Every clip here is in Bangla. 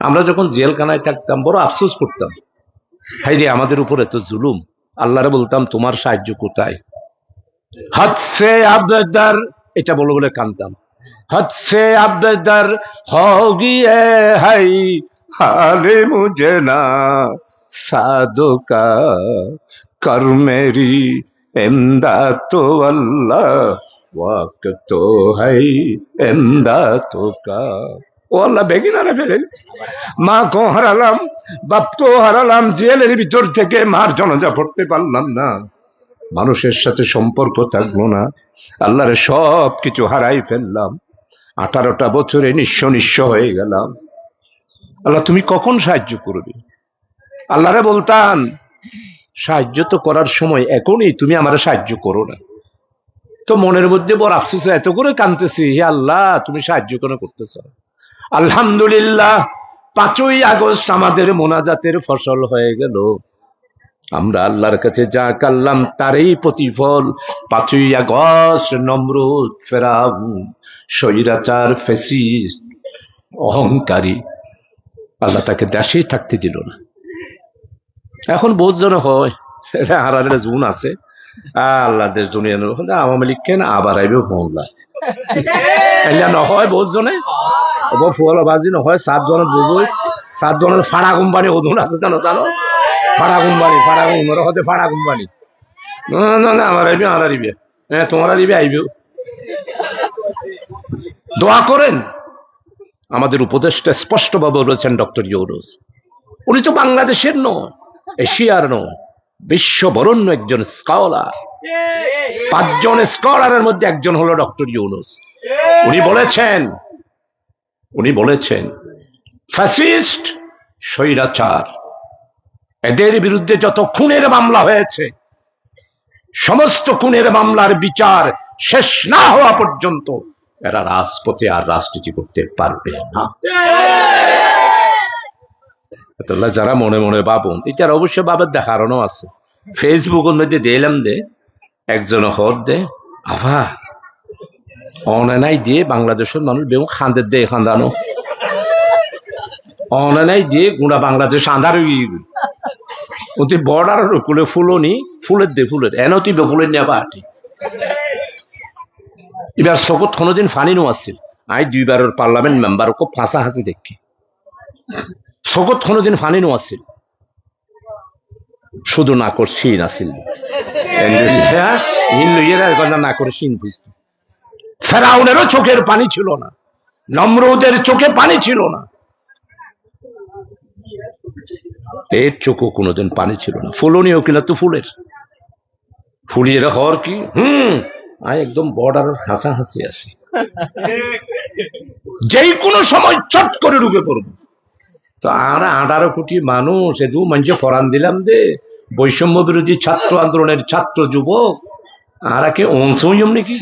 আমরা যখন জেলখানায় থাকতাম, বড় আফসোস করতাম। হাই রে, আমাদের উপরে তো জুলুম। আল্লাহরে বলতাম, তোমার সাহায্য কোথায়? হচ্ছে আবেদার, এটা বলে বলে কানতাম। হচ্ছে আবেদার, হগিয়ে হাই, হালে মুঝে না সাদকা কর মেরি এমদা তো আল্লাহ ওয়াক তো হাই এমদা তো কা ও আল্লাহ বেগিনারে ফেলেন মা কো হারালাম বাপকেও হারালাম, জেলের ভিতর থেকে মার জনজা পড়তে পারলাম না। মানুষের সাথে সম্পর্ক থাকল না, আল্লাহরে সব কিছু হারাই ফেললাম। আঠারোটা বছরে নিঃস্ব নিঃস্ব হয়ে গেলাম। আল্লাহ, তুমি কখন সাহায্য করবে? আল্লাহরে বলতাম, সাহায্য তো করার সময় এখনই তুমি আমার সাহায্য করো না। তো মনের মধ্যে বড় আফসোস এত করে কানতেছি হে আল্লাহ, তুমি সাহায্য কেন করতেছ? আলহামদুলিল্লাহ পাঁচই আগস্ট আমাদের মোনাজাতের ফসল হয়ে গেল। আমরা আল্লাহর কাছে যা কাল্লাম তারই প্রতিফল। পাঁচই আগস্ট নমরুদ ফেরাউন স্বৈরাচার ফেসিস অহংকারী। আল্লাহ তাকে দেশেই থাকতে দিল না। এখন বহুত জন হয় এটা হারালে জুন আছে। আল্লাহ দেশ আওয়ামী লীগ কেন আবার আইবে ফোনলা এলা নহয় বহুত জনে। ওব ফুয়াল বাজি নহয় সাত জনের বুবুই সাত জনের ফাড়া কোম্পানি ওদুন আছে জানো জানো? ফাড়া কোম্পানি ফাড়া কোম্পানি হতে ফাড়া কোম্পানি। না না না, আমার আইবে আমার আইবে। হ্যাঁ তোমার আইবে আইবে। দোয়া করেন। আমাদের উপদেশটা স্পষ্টভাবে বলেছেন ডক্টর ইউরোস উনি তো বাংলাদেশের নয়, এশিয়ার নয়, বিশ্ববরণ্য একজন স্কলার। পাঁচজন স্কলারের মধ্যে একজন হলো ডক্টর ইউনুস। উনি বলেছেন উনি বলেছেন, ফ্যাসিস্ট, স্বৈরাচার, এদের বিরুদ্ধে যত খুনের মামলা হয়েছে, সমস্ত খুনের মামলার বিচার শেষ না হওয়া পর্যন্ত এরা রাজপথে আর রাজনীতি করতে পারবে না। যারা মনে মনে ভাবুন, এটার অবশ্য বাবার দেখারও আছে। ফেসবুকের মধ্যে দিলাম দে একজন হর দে, আভা অনানাই দিয়ে বাংলাদেশের মানুষ বেউ খান্দের দে খান্দানো। অনানাই দিয়ে গুড়া বাংলাদেশ আন্ধার ওতে বর্ডারের কুলে ফুলনি ফুলের দে ফুলের। এনতি ফুলের নিয়ে পার্টি এবার চকুত কোনোদিন ফানি নো আছিল আই দুইবারের পার্লামেন্ট মেম্বার খুব ফাঁসা হাসি দেখি। চকুত কোনোদিন ফানি নো আছিল শুধু না করছি নাছিল না করে সিন বুঝত ফেরাউনেরও চোখের পানি ছিল না, নম্রদের চোখে পানি ছিল না। এর চোখও কোনোদিন পানি ছিল না। ফুলনীয় কিনা তো ফুলের? ফুলিয়ে হর কি? হুম আই একদম বর্ডারের হাসাহাসি আছে। যেই কোনো সময় চট করে ঢুকে পড়ব। তো আর আঠারো কোটি মানুষ, এ দু মঞ্চে ফরান দিলাম দে। বৈষম্য বিরোধী ছাত্র আন্দোলনের ছাত্র যুবক। আর কে অংশম নাকি?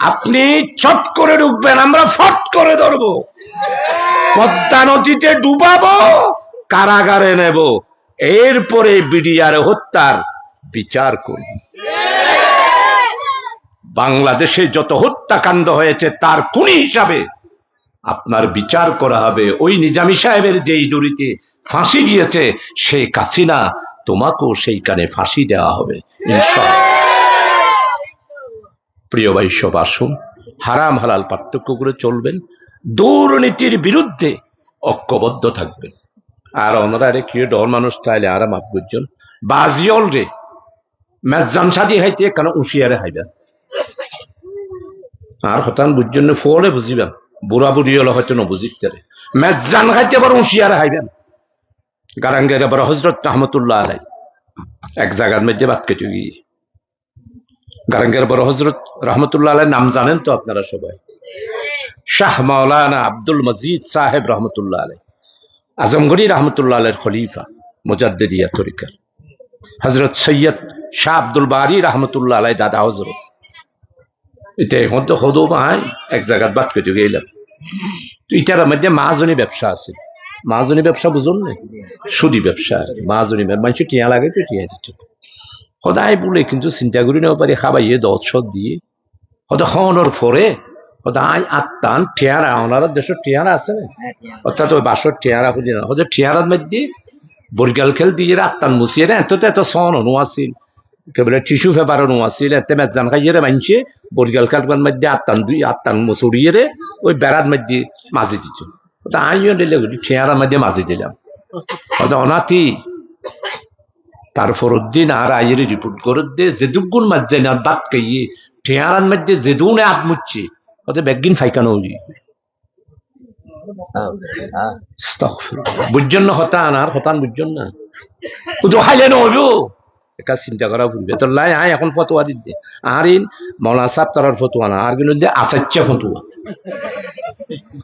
আপনি চট করে ঢুকবেন আমরা ফট করে ধরবো। পদ্মা নদীতে ডুবাবো, কারাগারে নেব। এরপরে বিডিআর হত্যার বিচার করব। বাংলাদেশে যত হত্যাকাণ্ড হয়েছে, তার খুনি হিসাবে আপনার বিচার করা হবে। ওই নিজামি সাহেবের যেই জড়িতে ফাঁসি দিয়েছে সেই কাসিনা তোমাকেও সেইখানে ফাঁসি দেওয়া হবে, ইনশাআল্লাহ। প্রিয় বৈশ্যব আসুন হারাম হালাল পার্থক্য করে চলবেন, দুর্নীতির বিরুদ্ধে ঐক্যবদ্ধ থাকবেন। আর ওনারা রে কিয়ে ডর মানুষ, তাইলে আরাম বুঝছেন বাজিয়ল রে, মেজান সাদি হাইতে কেন উশিয়ারে হাইবেন? আর হতান বুঝছেন না, ফলে বুঝিবেন, বুড়া বুড়ি হলে হয়তো নবুঝিতে মেজান খাইতে আবার উশিয়ারে হাইবেন। গারাঙ্গের আবার হজরত রহমতুল্লাহ আলাই এক জায়গার মধ্যে বাদ কেটে গিয়ে গারাঙ্গের বড় হজরত রহমতুল্লাহ নাম জানেন তো আপনারা সবাই? শাহ মাওলানা আব্দুল মজিদ সাহেব রহমতুল্লাহ আলাই আজমগড়ি রহমতুল্লাহ আলের খলিফা, মুজাদ্দিদিয়া তরিকার। হজরত সৈয়দ শাহ আব্দুল বারি রহমতুল্লাহ আলাই দাদা হজরত এটা মধ্যে হদো ভাই এক জায়গার বাদ কেটে গেলাম। তো এটার মধ্যে মাহাজনী ব্যবসা আছে। মাহাজনী ব্যবসা বুঝুন না সুদি ব্যবসা আর মানুষ টিয়া লাগে তো টিয়া সদায় বলে কিন্তু চিন্তা করি নেব পারি খাবাইয়ে দশ সদ দিয়ে হয়তো খাওয়ানোর পরে ওটা আই আত্মান ঠেয়ারা ওনার দেশের ঠেয়ারা আছে না? অর্থাৎ ওই বাসর ঠেয়ারা খুঁজি না। ওদের ঠেয়ারার মধ্যে বরিগাল খেল দিয়ে আত্মান মুসিয়ে রে এত তো এত সন অনু আছিল। কেবলে টিস্যু অনু আছিল এতে মেজান খাইয়ে রে মানছে বরিগাল খেলবার মধ্যে আত্মান দুই আত্মান মুসুরিয়ে রে ওই বেড়ার মধ্যে মাঝে দিত ওটা আইও দিলে ঠেয়ারার মধ্যে মাঝে দিলাম। অনাথি তারপর দিন আর আইয়ের রিপোর্ট করে দে যে দুগুণ মাঝে না বাদ খাইয়ে ঠেয়ারার মধ্যে যে দুনে হাত মুচ্ছে ওদের ব্যাগিন ফাইকানো হই। বুঝছেন না হতান আর, হতান বুঝছেন না। শুধু হাইলে নহব একা চিন্তা করা ভুলবে। তোর লাই আয়, এখন ফতোয়া দিতে আর ইন মৌলা সাহেব তার ফতোয়া না, আর কিন্তু আচাচ্য ফতোয়া।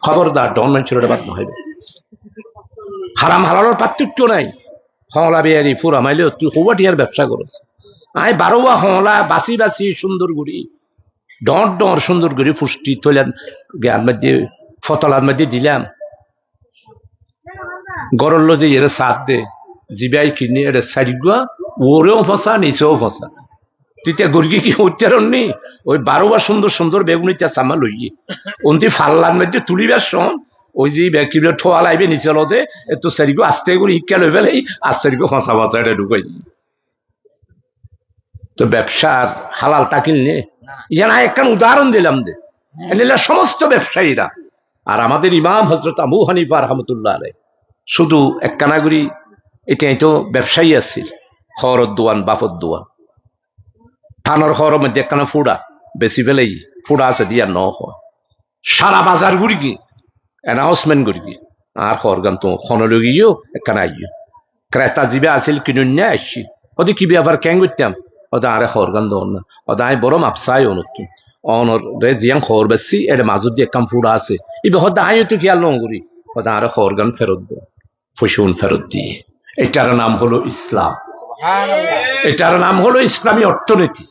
খবরদার ডন মানুষের বাদ নহবে হারাম হালালোর পার্থক্য নাই। হলা বিয়ারি ফুরা মাইলে তুই হুবাটিয়ার ব্যবসা করস। আয় বারোয়া হলা বাসি বাসি সুন্দর গুড়ি। ডর ডর সুন্দর করে পুষ্টি তোলার জ্ঞান মধ্যে ফতলার মধ্যে দিলাম। গরল যে এর সাথ দে, জিবাই কিনে এটা সারিগুয়া ওরেও ফসা, নিচেও ফসা। তেতিয়া গর্গি কি উচ্চারণ নেই? ওই বারোবার সুন্দর সুন্দর বেগুনি চা চামা লইয়ে। অন্তি ফাল্লার মধ্যে তুলিবার সন ওই যে ব্যক্তিগুলো ঠোয়া লাইবে নিচে লতে এত সারিগো আস্তে করে শিক্ষা লই পেলাই আস্তে ফসা ফসা এটা ঢুকাই তো ব্যবসার হালাল তাকিল নে? যেন একখান উদাহরণ দিলাম দে। এনিলা সমস্ত ব্যবসায়ীরা আর আমাদের ইমাম হজরত আবু হানিফা রহমতুল্লাহ আলাই শুধু এক কানাগুড়ি এটা তো ব্যবসায়ী আছিল খরর দোয়ান বাফর দোয়ান। থানোর খরর মধ্যে একখানা ফুড়া বেশি ফেলেই ফুড়া আছে দিয়া ন হয় সারা বাজার ঘুরি কি অ্যানাউন্সমেন্ট করি কি আর খরগান তো খনলে গিয়েও একখানা আইও ক্রেতা জিবে আছিল কিনুন নিয়ে আসছি ওদের কি ব্যাপার কেন করতাম ওদের আরে খরগান দন। না ওদের আই বড় মাপসাই অনুত্তম অনর রে জিয়াং খবর বেশি এর মাজত দিয়ে কাম ফুড়া আছে। ইবে হদ্দা আইও তো খেয়াল নং করি ওদের আরে খরগান ফেরত দো। ফসুন ফেরত দিয়ে এটার নাম হলো ইসলাম এটার নাম হলো ইসলামী অর্থনীতি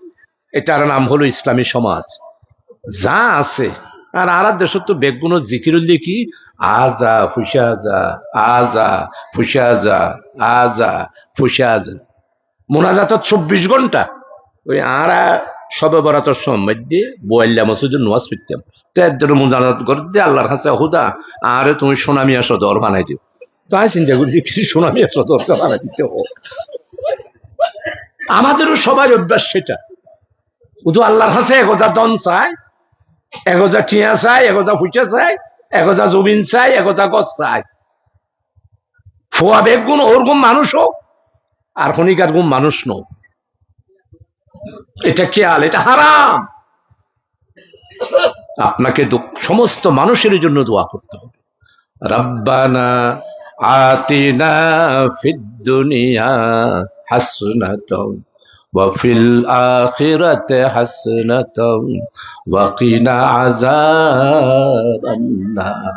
এটার নাম হলো ইসলামী সমাজ। যা আছে আর আর দেশ তো বেগুনো জিকিরুল্লি কি? আজা ফুসা যা আজা ফুসা যা আজা ফুসা যা মোনাজাত চব্বিশ ঘণ্টা। ওই আরা সবে বরাতর মধ্যে বয়াল্লা মসুদের নোয়াজ পিতাম তো একজন মোনাজাত করে দিয়ে আল্লাহর কাছে, হুদা, আরে তুমি সোনামিয়া সদর বানাই দিও। তো তাই চিন্তা করি যে কিছু সোনামিয়া সদর বানাই দিতে হোক আমাদেরও সবার অভ্যাস সেটা। শুধু আল্লাহর কাছে একজা দন চায় একজা টিয়া চায় একজা ফুচা একজা জমিন চায় একজা গছ চায় ফোয়া মানুষ হোক, আর খনিকার গুণ মানুষ নো এটা খেয়াল, এটা হারাম। আপনাকে সমস্ত মানুষের জন্য দোয়া করতে হবে। রব্বানা আতিনা ফিদ দুনিয়া হাসনাতাও। وفي الآخرة حسنة وقنا عذاب النار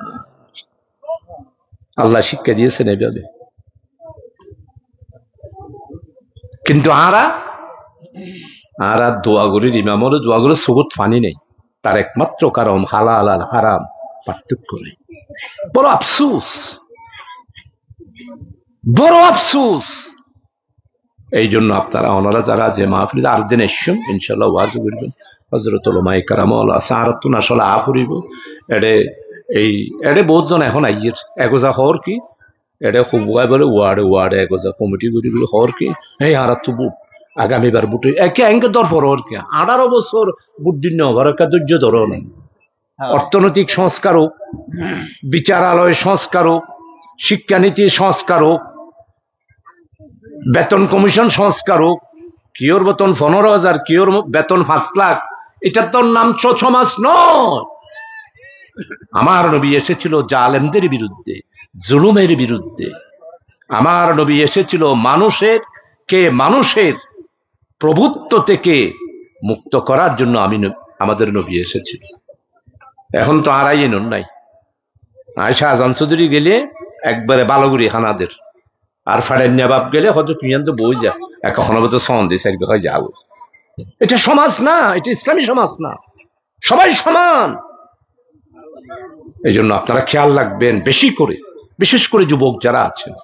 আল্লাহ শিক্ষা দিয়েছেন এইভাবে কিন্তু আরা আরা দোয়াগুলির ইমামর দোয়াগুলো সবুত ফানি নেই তার একমাত্র কারণ হালাল আর হারাম পার্থক্য নেই বড় আফসুস বড় আফসুস এই জন্য আপনারা ওনারা যারা যে মাহফিল আর দিন এসছেন ইনশাল্লাহ ওয়াজ করবেন। হজরত মাই কারামল সাহারাতুন আসলে আ ফুরিব। এডে এই এডে বহুতজন এখন আইয়ের এগোজা হর কি? এডে খুবুয়াই বলে ওয়ার্ডে ওয়ার্ডে এগোজা কমিটি করি বলে হর কি? এই আর তো বুট আগামীবার বুটে একে এঙ্কে দর হর কি? আঠারো বছর বুট দিন হবার একটা ধৈর্য ধরো নেই। অর্থনৈতিক সংস্কারক বিচারালয় সংস্কারক শিক্ষানীতি সংস্কারক বেতন কমিশন সংস্কারক কিওর বেতন পনেরো হাজার, কিওর বেতন পাঁচ লাখ, এটার তোর নাম ছ সমাজ নয়। আমার নবী এসেছিল জালেমদের বিরুদ্ধে, জুলুমের বিরুদ্ধে। আমার নবী এসেছিল মানুষের কে মানুষের প্রভুত্ব থেকে মুক্ত করার জন্য আমি আমাদের নবী এসেছিল। এখন তো আর আইন নাই। আয়সা আজান চৌধুরী গেলে একবারে বালগুড়ি হানাদের। আর ফাড়াইন্যা নেবাব গেলে হয়তো তুই তো বই যা। এখনও তো সন দিস হয় যাব এটা সমাজ না, এটা ইসলামী সমাজ না। সবাই সমান। এই জন্য আপনারা খেয়াল রাখবেন বেশি করে, বিশেষ করে যুবক যারা আছেন।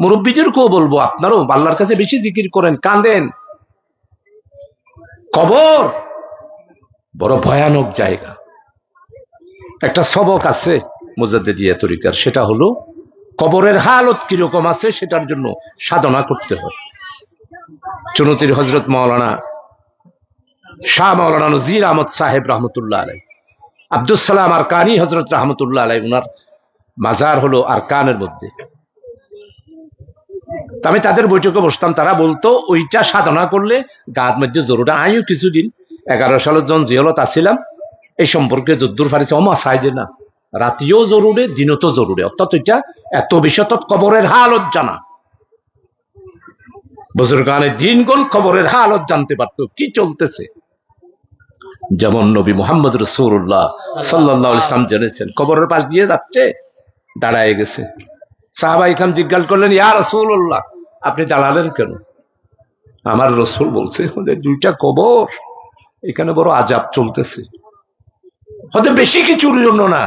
মুরব্বীদেরকেও বলব, আপনারও আল্লাহর কাছে বেশি জিকির করেন, কাঁদেন। কবর, বড় ভয়ানক জায়গা। একটা সবক আছে মুজাদ্দিদিয়া তরিকার, সেটা হলো কবরের হালত কীরকম আছে সেটার জন্য সাধনা করতে হয়। চুনতির হজরত মৌলানা শাহ মৌলানা নজির আহমদ সাহেব রহমতুল্লাহ আলাই আব্দুল সালাম আর কানি হজরত রহমতুল্লাহ আলাই উনার মাজার হলো আর কানের মধ্যে আমি তাদের বৈঠকে বসতাম, তারা বলতো, ওইটা সাধনা করলে গাত মধ্যে জরুরা আমিও কিছুদিন, এগারো সালের জন জিয়লত আসছিলাম এই সম্পর্কে যদ্দুর ফারিছে অমা সাইজে না, রাতিও জরুরে দিনও তো জরুরে অর্থাৎ এটা এত বিশত কবরের হালত জানা। বুজুর্গানের দিনগণ খবরের হালত জানতে পারতো, কি চলতেছে? যেমন নবী মোহাম্মদ রসুল্লাহ সাল্লাহ ইসলাম জেনেছেন, কবরের পাশ দিয়ে যাচ্ছে, দাঁড়ায় গেছে। সাহাবাই খান জিজ্ঞাসা করলেন, ইয়া রসুল্লাহ আপনি দাঁড়ালেন কেন? আমার রসুল বলছে দুইটা কবর, এখানে বড় আজাব চলতেছে। হয়তো বেশি কিছুর জন্য না।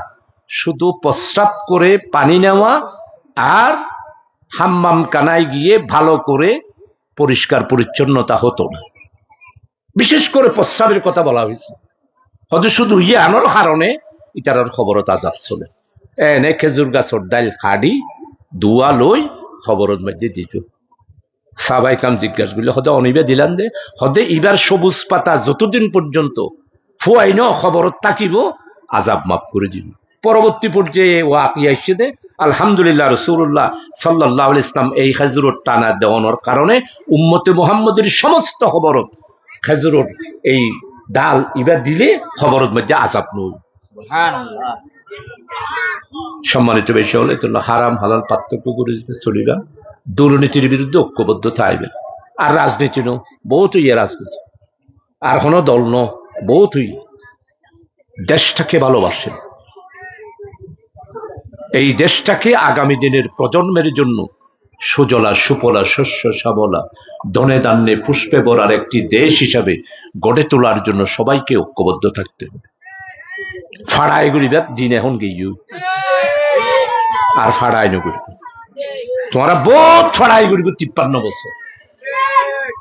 শুধু প্রস্রাব করে পানি নেওয়া আর হাম্মাম কানায় গিয়ে ভালো করে পরিষ্কার পরিচ্ছন্নতা হতো না। বিশেষ করে প্রস্রাবের কথা বলা হয়েছে। হয়তো শুধু ইয়ে আনোর কারণে ইটার খবর তাজাব চলে এনে খেজুর গাছর ডাইল খাড়ি দুয়া লই খবরত মধ্যে দিত। সাবাই কাম জিজ্ঞাসা করলে হদে অনিবে দিলাম দে। হদে ইবার সবুজ পাতা যতদিন পর্যন্ত ফুয়াই ন খবরত তাকিব আজাব মাফ করে দিব পরবর্তী পর্যায়ে ও আকিয়া এসে আলহামদুলিল্লাহ রসুল্লাহ সাল্লাহ ইসলাম এই খেজুরত টানা দেওয়ানোর কারণে উম্মতে মোহাম্মদের সমস্ত খবরত খেজুরত এই ডাল ইবার দিলে খবরত মধ্যে আজাব নই। সম্মানিত বেশি হলে তো হারাম হালাল পার্থক্য করে দিতে চলিবা দুর্নীতির বিরুদ্ধে ঐক্যবদ্ধ থাকবেন। আর রাজনীতি নো বহুত ইয়ে রাজনীতি। আর কোনো দল ন বহুত দেশটাকে ভালোবাসেন। এই দেশটাকে আগামী দিনের প্রজন্মের জন্য সুজলা, সুপলা, শস্য সাবলা ধনে ধান্যে পুষ্পে ভরার একটি দেশ হিসাবে গড়ে তোলার জন্য সবাইকে ঐক্যবদ্ধ থাকতে হবে। ফাড়ায় গুড়ি গুড়িবার দিন এখন গিয়ে আর ফাড়ায় নগুড়ি তোমরা বহুত ফাড়াই গুড়ি তিপ্পান্ন বছর।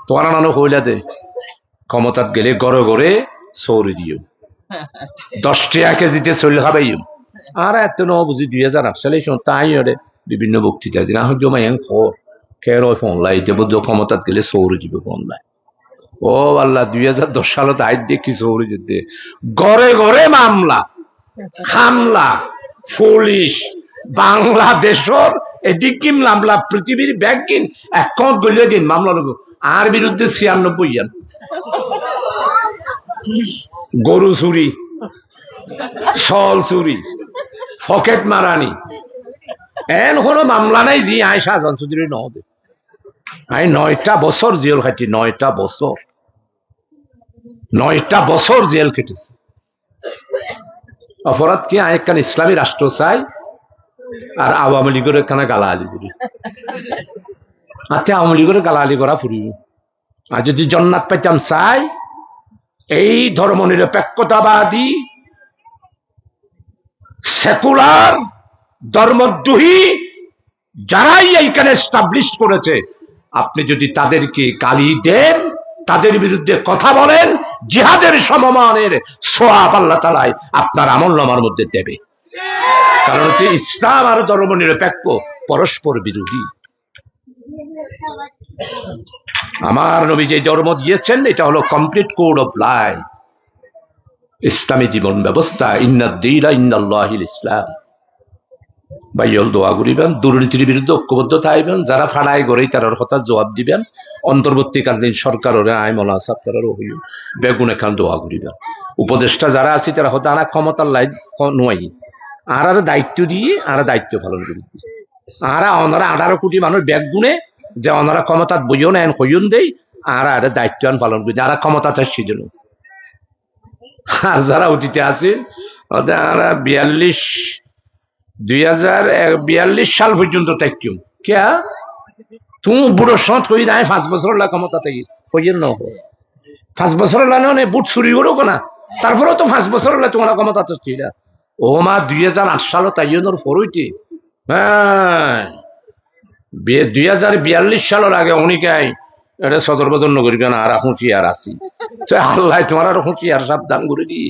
তোমার নানো হইলা দে, ক্ষমতাত গেলে গড়ে গড়ে সৌরি দিও। দশ টাকা কেজিতে চলে খাবাইও আর এত ন বুঝি দুই হাজার আট সালে তাই বিভিন্ন বক্তৃতা দিন আহ জমাই এন খর। খের ওই ফোন লাই যে বুদ্ধ ক্ষমতাত গেলে সৌরি দিবে ফোন লাই। ও আল্লাহ, দুই হাজার দশ সালত আই দেখি সৌরি যেতে গড়ে গড়ে মামলা, হামলা, পুলিশ, বাংলাদেশর এদিকিম মামলা, পৃথিবীর ব্যাংকিং অ্যাকাউন্ট গলিয়ে দিন মামলা নেব আর বিরুদ্ধে ছিয়ানব্বই ইয়ান। গরু চুরি সল চুরি। ফকেট মারানি। এন কোনো মামলা নাই জি আই শাহজাহান চৌধুরী নহদে আই নয়টা বছর জেল খাটি নয়টা বছর নয়টা বছর জেল কেটেছে অপরাধ কি আই একখান ইসলামী রাষ্ট্র চাই আর আওয়ামী লীগের একখানা গালাগালি করি আতে আওয়ামী লীগের গালাগালি করা ফুরিব আর যদি জন্নাত পাইতাম চাই, এই ধর্ম নিরপেক্ষতাবাদী সেকুলার, ধর্মদ্রোহী যারাই এইখানে স্টাবলিশ করেছে, আপনি যদি তাদেরকে গালি দেন, তাদের বিরুদ্ধে কথা বলেন, জিহাদের সমমানের সোয়াব আল্লাহ তালায় আপনার আমল নামার মধ্যে দেবে। কারণ হচ্ছে ইসলাম আর ধর্ম নিরপেক্ষ, পরস্পর বিরোধী। আমার নবী যে ধর্ম দিয়েছেন, এটা হলো কমপ্লিট কোড অফ লাইফ ইসলামী জীবন ব্যবস্থা ইন্নাদ্দিরা ইন্নাল্লাহিল ইসলাম। বাইল দোয়া করিবেন, দুর্নীতির বিরুদ্ধে ঐক্যবদ্ধ থাকবেন যারা ফাড়ায় গড়েই তারার কথা জবাব দিবেন, অন্তর্বর্তীকালীন সরকারের আয় মলা সাহ তারা বেগুন এখান দোয়া করিবেন। উপদেষ্টা যারা আছে তারা হতে আনা ক্ষমতার লাই নয় আর আর দায়িত্ব দিয়ে, আর দায়িত্ব পালন করি আর অনারা আঠারো কোটি মানুষ ব্যাগ গুনে যে অনারা ক্ষমতাত বইও নেন হইন দেই, আর আর দায়িত্ব পালন করি। যারা ক্ষমতা চায় সেজন্য। আর যারা অতীতে আছেন ওরা বিয়াল্লিশ, দুই হাজার বিয়াল্লিশ সাল পর্যন্ত থাকিম কিয়া তুমি বুড়ো সঁত কই নাই, পাঁচ বছর লা ক্ষমতা থাকি। কইয়ের ন পাঁচ বছর লা নে বুট চুরি করো না। তারপরেও তো পাঁচ বছর লা তোমার ক্ষমতা তো ছিল ও মা, দুই হাজার আট সাল তাইয়নের ফরইটি হ্যাঁ। দুই হাজার বিয়াল্লিশ সালের আগে অনেকাই এটা সদর বদর নগরী কেন আর হুঁশিয়ার আছি। আল্লাহ তোমার আর হুঁশিয়ার সাবধান করে দিয়ে